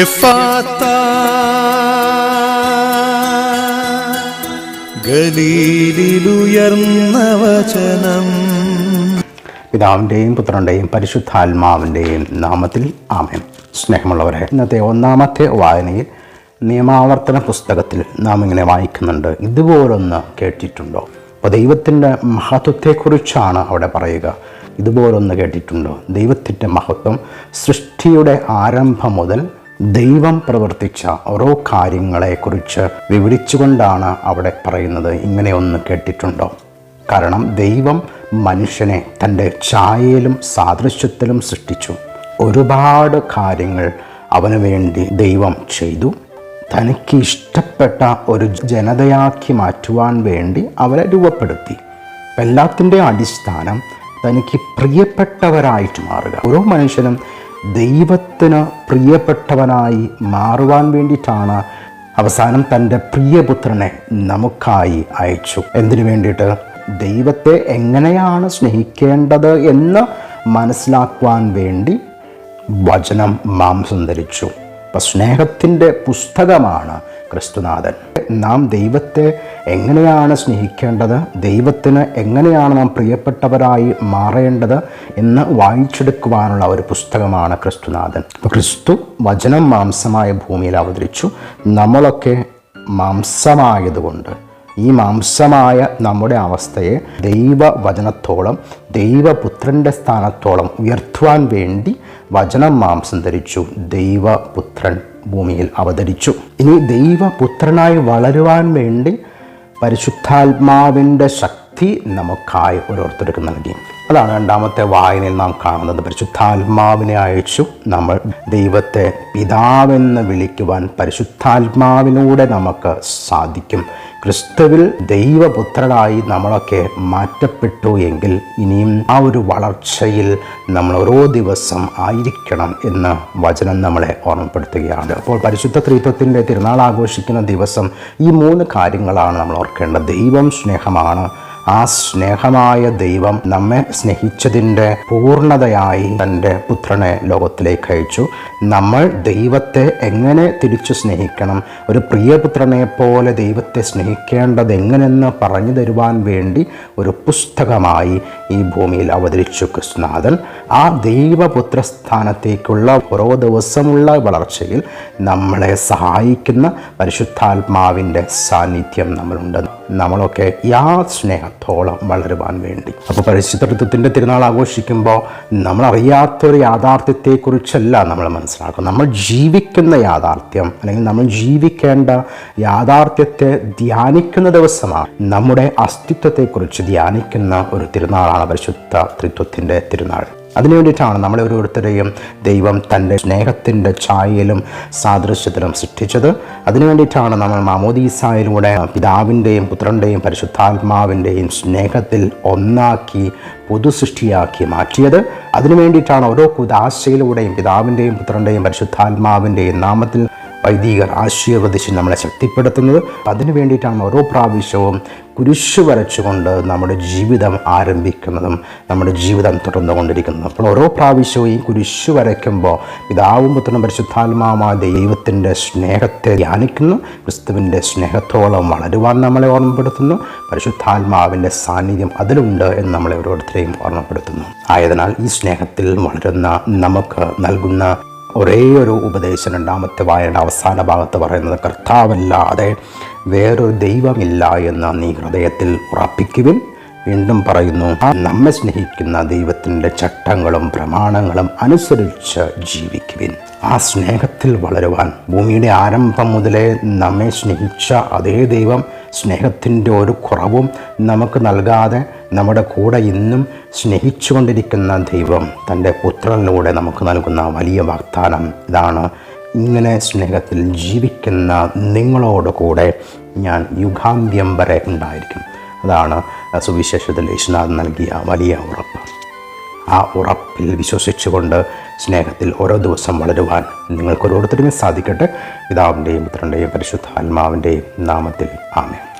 എഫാത്ത ഗലീലിലുയർന്ന വചനം. പിതാവിന്റെയും പുത്രന്റെയും പരിശുദ്ധാത്മാവിന്റെയും നാമത്തിൽ ആമേൻ. സ്നേഹമുള്ളവരെ ഇന്നത്തെ ഒന്നാമത്തെ വായനയിൽ നിയമാവർത്തന പുസ്തകത്തിൽ നാം ഇങ്ങനെ വായിക്കുന്നുണ്ട്. ഇതുപോലൊന്ന് കേട്ടിട്ടുണ്ടോ? അപ്പോൾ ദൈവത്തിന്റെ മഹത്വത്തെക്കുറിച്ചാണ് അവിടെ പറയുക. ഇതുപോലൊന്ന് കേട്ടിട്ടുണ്ടോ? ദൈവത്തിന്റെ മഹത്വം സൃഷ്ടിയുടെ ആരംഭം മുതൽ ദൈവം പ്രവർത്തിച്ച ഓരോ കാര്യങ്ങളെക്കുറിച്ച് വിവരിച്ചുകൊണ്ടാണ് അവിടെ പറയുന്നത്. ഇങ്ങനെയൊന്ന് കേട്ടിട്ടുണ്ടോ? കാരണം ദൈവം മനുഷ്യനെ തന്റെ ഛായയിലും സാദൃശ്യത്തിലും സൃഷ്ടിച്ചു. ഒരുപാട് കാര്യങ്ങൾ അവന് വേണ്ടി ദൈവം ചെയ്തു. തനിക്ക് ഇഷ്ടപ്പെട്ട ഒരു ജനതയാക്കി മാറ്റുവാൻ വേണ്ടി അവരെ രൂപപ്പെടുത്തി. എല്ലാത്തിന്റെ അടിസ്ഥാനം തനിക്ക് പ്രിയപ്പെട്ടവരായിട്ട് മാറുക. ഓരോ മനുഷ്യനും ദൈവത്തിന് പ്രിയപ്പെട്ടവനായി മാറുവാൻ വേണ്ടിയിട്ടാണ് അവസാനം തന്റെ പ്രിയപുത്രനെ നമുക്കായി അയച്ചു. എന്തിനു വേണ്ടിയിട്ട്? ദൈവത്തെ എങ്ങനെയാണ് സ്നേഹിക്കേണ്ടത് എന്ന് മനസ്സിലാക്കുവാൻ വേണ്ടി വചനം മാംസം ധരിച്ചു. അപ്പം സ്നേഹത്തിന്റെ പുസ്തകമാണ് ക്രിസ്തുനാഥൻ. നാം ദൈവത്തെ എങ്ങനെയാണ് സ്നേഹിക്കേണ്ടത്? ദൈവത്തിന് എങ്ങനെയാണ് നാം പ്രിയപ്പെട്ടവരായി മാറേണ്ടത് എന്ന് വായിച്ചെടുക്കുവാനുള്ള ഒരു പുസ്തകമാണ് ക്രിസ്തുനാഥൻ. ക്രിസ്തു വചനം മാംസമായ ഭൂമിയിൽ അവതരിച്ചു. നമ്മളൊക്കെ മാംസമായതുകൊണ്ട് ഈ മാംസമായ നമ്മുടെ അവസ്ഥയെ ദൈവവചനത്തോളം ദൈവപുത്രന്റെ സ്ഥാനത്തോളം ഉയർത്തുവാൻ വേണ്ടി വചനം മാംസം ധരിച്ചു. ദൈവപുത്രൻ ഭൂമിയിൽ അവതരിച്ചു. ഇനി ദൈവപുത്രനായി വളരുവാൻ വേണ്ടി പരിശുദ്ധാത്മാവിന്റെ ശക്തി നമുക്കായി ഓരോരുത്തർക്ക് നൽകി. അതാണ് രണ്ടാമത്തെ വായനയിൽ നാം കാണുന്നത്. പരിശുദ്ധാത്മാവിനെ അയച്ചു നമ്മൾ ദൈവത്തെ പിതാവെന്ന് വിളിക്കുവാൻ പരിശുദ്ധാത്മാവിലൂടെ നമുക്ക് സാധിക്കും. ക്രിസ്തുവിൽ ദൈവപുത്രനായി നമ്മളൊക്കെ മാറ്റപ്പെട്ടു എങ്കിൽ ഇനിയും ആ ഒരു വളർച്ചയിൽ നമ്മൾ ഓരോ ദിവസം ആയിരിക്കണം എന്ന് വചനം നമ്മളെ ഓർമ്മപ്പെടുത്തുകയാണ്. അപ്പോൾ പരിശുദ്ധ ത്രിത്വത്തിന്റെ തിരുനാൾ ആഘോഷിക്കുന്ന ദിവസം ഈ മൂന്ന് കാര്യങ്ങളാണ് നമ്മൾ ഓർക്കേണ്ടത്. ദൈവം സ്നേഹമാണ് ആ സ്നേഹമായ ദൈവം നമ്മെ സ്നേഹിച്ചതിന്റെ പൂർണതയായി തന്റെ പുത്രനെ ലോകത്തിലേക്ക് അയച്ചു. നമ്മൾ ദൈവത്തെ എങ്ങനെ തിരിച്ചു സ്നേഹിക്കണം? ഒരു പ്രിയപുത്രനെ പോലെ ദൈവത്തെ സ്നേഹിക്കേണ്ടത് എങ്ങനെയെന്ന് പറഞ്ഞു തരുവാൻ വേണ്ടി ഒരു പുസ്തകമായി ഈ ഭൂമിയിൽ അവതരിച്ചു കൃഷ്ണനാഥൻ. ആ ദൈവപുത്ര സ്ഥാനത്തേക്കുള്ള ഓരോ ദിവസമുള്ള വളർച്ചയിൽ നമ്മളെ സഹായിക്കുന്ന പരിശുദ്ധാത്മാവിന്റെ സാന്നിധ്യം നമ്മളുണ്ട്. നമ്മളൊക്കെ യാ സ്നേഹത്തോളം വളരുവാൻ വേണ്ടി. അപ്പോൾ പരിശുദ്ധത്വത്തിന്റെ തിരുനാൾ ആഘോഷിക്കുമ്പോൾ നമ്മൾ അറിയാത്തൊരു യാഥാർത്ഥ്യത്തെക്കുറിച്ചല്ല നമ്മൾ മനസ്സിലാക്കുക നമ്മൾ ജീവിക്കുന്ന യാഥാർത്ഥ്യം അല്ലെങ്കിൽ നമ്മൾ ജീവിക്കേണ്ട യാഥാർത്ഥ്യത്തെ ധ്യാനിക്കുന്ന ദിവസമാണ് നമ്മുടെ അസ്തിത്വത്തെക്കുറിച്ച് ധ്യാനിക്കുന്ന ഒരു തിരുനാളാണ് പരിശുദ്ധ ത്രിത്വത്തിന്റെ തിരുനാൾ. അതിനു വേണ്ടിയിട്ടാണ് നമ്മളെ ഓരോരുത്തരെയും ദൈവം തന്റെ സ്നേഹത്തിന്റെ ഛായയിലും സാദൃശ്യത്തിലും സൃഷ്ടിച്ചത്. അതിനു വേണ്ടിയിട്ടാണ് നമ്മൾ മാമോദീസായിലൂടെ പിതാവിന്റെയും പുത്രന്റെയും പരിശുദ്ധാത്മാവിന്റെയും സ്നേഹത്തിൽ ഒന്നാക്കി പുതുസൃഷ്ടിയാക്കി മാറ്റിയത്. അതിനു വേണ്ടിയിട്ടാണ് ഓരോ കുദാശയിലൂടെയും പിതാവിന്റെയും പുത്രന്റെയും പരിശുദ്ധാത്മാവിന്റെയും നാമത്തിൽ വൈദികർ ആശീർവദിച്ച് നമ്മളെ ശക്തിപ്പെടുത്തുന്നത്. അതിനു വേണ്ടിയിട്ടാണ് ഓരോ പ്രാവശ്യവും കുരിശ് വരച്ചുകൊണ്ട് നമ്മുടെ ജീവിതം ആരംഭിക്കുന്നതും നമ്മുടെ ജീവിതം തുടർന്നു തുടർന്നുകൊണ്ടിരിക്കുന്നതും. അപ്പോൾ ഓരോ പ്രാവശ്യവും ഈ കുരിശ് വരയ്ക്കുമ്പോൾ പിതാവും പുത്രനും പരിശുദ്ധാത്മാവുമായ ദൈവത്തിന്റെ സ്നേഹത്തെ ധ്യാനിക്കുന്നു. ക്രിസ്തുവിന്റെ സ്നേഹത്തോളം വളരുവാൻ നമ്മളെ ഓർമ്മപ്പെടുത്തുന്നു. പരിശുദ്ധാത്മാവിന്റെ സാന്നിധ്യം അതിലുണ്ട് എന്ന് നമ്മളെ ഓരോരുത്തരെയും ഓർമ്മപ്പെടുത്തുന്നു. ആയതിനാൽ ഈ സ്നേഹത്തിൽ വളരുന്ന നമുക്ക് നൽകുന്ന ഒരേ ഒരു ഉപദേശം രണ്ടാമത്തെ വായന അവസാന ഭാഗത്ത് പറയുന്നത് കർത്താവല്ലാതെ വേറൊരു ദൈവമില്ല എന്ന് നീ ഹൃദയത്തിൽ ഉറപ്പിക്കുവിൻ. വീണ്ടും പറയുന്നു നമ്മെ സ്നേഹിക്കുന്ന ദൈവത്തിന്റെ ചട്ടങ്ങളും പ്രമാണങ്ങളും അനുസരിച്ച് ജീവിക്കുവിൻ. ആ സ്നേഹത്തിൽ വളരുവാൻ. ഭൂമിയുടെ ആരംഭം മുതലേ നമ്മെ സ്നേഹിച്ച അതേ ദൈവം സ്നേഹത്തിന്റെ ഒരു കുറവും നമുക്ക് നൽകാതെ നമ്മുടെ കൂടെ ഇന്നും സ്നേഹിച്ചുകൊണ്ടിരിക്കുന്ന ദൈവം തന്റെ പുത്രനിലൂടെ നമുക്ക് നൽകുന്ന വലിയ വാഗ്ദാനം ഇതാണ്. ഇങ്ങനെ സ്നേഹത്തിൽ ജീവിക്കുന്ന നിങ്ങളോട് കൂടെ ഞാൻ യുഗാന്ത്യം വരെ ഉണ്ടായിരിക്കും. അതാണ് സുവിശേഷത്തിൽ യേശുനാഥ് നൽകിയ വലിയ ഉറപ്പ്. ആ ഉറപ്പിൽ വിശ്വസിച്ചുകൊണ്ട് സ്നേഹത്തിൽ ഓരോ ദിവസം വളരുവാൻ നിങ്ങൾക്ക് ഓരോരുത്തരും സാധിക്കട്ടെ. പിതാവിന്റെയും പുത്രന്റെയും പരിശുദ്ധ ആത്മാവിന്റെയും നാമത്തിൽ ആമേ